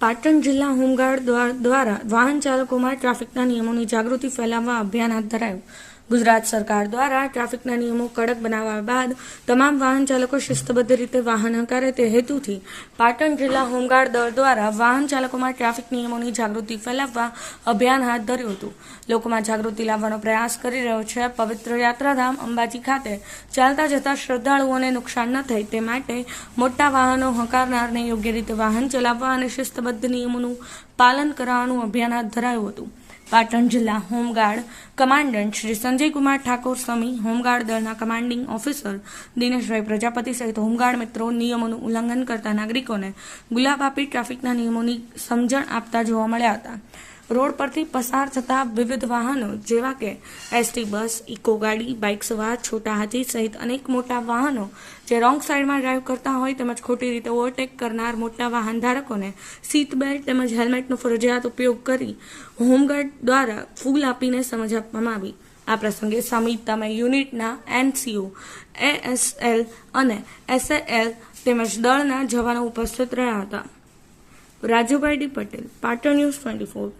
પાટણ જિલ્લા હોમગાર્ડ દ્વારા વાહન ચાલકોમાં ટ્રાફિકના નિયમોની જાગૃતિ ફેલાવવા અભિયાન હાથ ધરાયું. ગુજરાત સરકાર દ્વારા ટ્રાફિકના નિયમો કડક બનાવવા બાદ તમામ વાહન ચાલકો શિસ્તબદ્ધ રીતે વાહન હંકારે તે હેતુથી પાટણ જિલ્લા હોમગાર્ડ દળ દ્વારા વાહન ચાલકોમાં ટ્રાફિક નિયમોની જાગૃતિ ફેલાવવા અભિયાન હાથ ધર્યું હતું. લોકોમાં જાગૃતિ લાવવાનો પ્રયાસ કરી રહ્યો છે. પવિત્ર યાત્રાધામ અંબાજી ખાતે ચાલતા જતા શ્રદ્ધાળુઓને નુકસાન ન થાય તે માટે મોટા વાહનો હંકારનારને યોગ્ય રીતે વાહન ચલાવવા અને શિસ્તબદ્ધ નિયમોનું પાલન કરાવવાનું અભિયાન હાથ ધરાયું હતું. પાટણ જિલ્લા home guard commandant Shri Sanjaykumar Thakor Sami home guard દળના કમાન્ડિંગ ઓફિસર દિનેશભાઈ પ્રજાપતિ સહિત હોમગાર્ડ મિત્રો નિયમોનું ઉલ્લંઘન કરતા નાગરિકોને ગુલાબ આપી ટ્રાફિકના નિયમોની સમજણ આપતા જોવા મળ્યા હતા. રોડ પરથી પસાર થતા વિવિધ વાહનો, જેવા કે એસટી બસ, ઇકો ગાડી, બાઇક સવાર, છોટા હાથી સહિત અનેક મોટા વાહનો જે રોંગ સાઈડમાં ડ્રાઈવ કરતા હોય તેમજ ખોટી રીતે ઓવરટેક કરનાર મોટા વાહન ધારકોને સીટ બેલ્ટ તેમજ હેલ્મેટનો ફરજિયાત ઉપયોગ કરી હોમગાર્ડ દ્વારા ફૂલ આપીને સમજ આપવામાં આવી. આ પ્રસંગે સમિત તમે યુનિટના એનસીઓ, એએસએલ અને એસએએલ તેમજ દળના જવાનો ઉપસ્થિત રહ્યા હતા. Rajubhai D Patel, Patan news twenty four